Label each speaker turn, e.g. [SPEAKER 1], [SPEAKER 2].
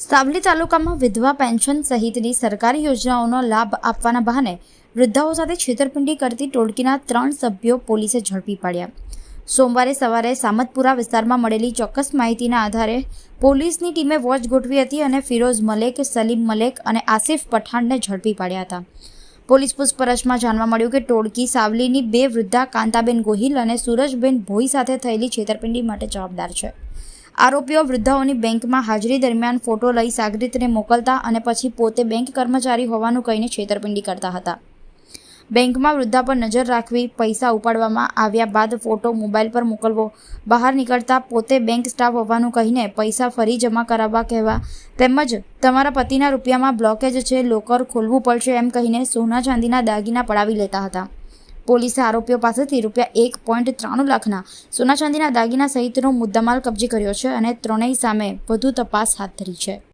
[SPEAKER 1] સાવલી તાલુકામાં વિધવા પેન્શન સહિતની સરકારી યોજનાઓનો લાભ આપવાના બહાને વૃદ્ધાઓ સાથે છેતરપિંડી કરતી ટોળકીના ત્રણ સભ્યો પોલીસે ઝડપી પાડ્યા. સોમવારે સવારે સામતપુરા વિસ્તારમાં મળેલી ચોક્કસ માહિતીના આધારે પોલીસની ટીમે વોચ ગોઠવી હતી અને ફિરોઝ મલેક, સલીમ મલેક અને આસિફ પઠાણને ઝડપી પાડ્યા હતા. પોલીસ પૂછપરછમાં જાણવા મળ્યું કે ટોળકી સાવલીની બે વૃદ્ધા કાંતાબેન ગોહિલ અને સૂરજબેન ભોઈ સાથે થયેલી છેતરપિંડી માટે જવાબદાર છે. આરોપીઓ વૃદ્ધાઓની બેંકમાં હાજરી દરમિયાન ફોટો લઈ સાગરીતને મોકલતા અને પછી પોતે બેંક કર્મચારી હોવાનું કહીને છેતરપિંડી કરતા હતા. બેંકમાં વૃદ્ધા પર નજર રાખવી, પૈસા ઉપાડવામાં આવ્યા બાદ ફોટો મોબાઈલ પર મોકલવો, બહાર નીકળતા પોતે બેંક સ્ટાફ હોવાનું કહીને પૈસા ફરી જમા કરાવવા કહેવા, તેમજ તમારા પતિના રૂપિયામાં બ્લોકેજ છે, લોકર ખોલવું પડશે એમ કહીને સોના ચાંદીના દાગીના પડાવી લેતા હતા. પોલીસે આરોપીઓ પાસેથી રૂપિયા એક પોઈન્ટ ત્રાણું લાખના સોના ચાંદીના દાગીના સહિતનો મુદ્દામાલ કબજે કર્યો છે અને ત્રણેય સામે વધુ તપાસ હાથ ધરી છે.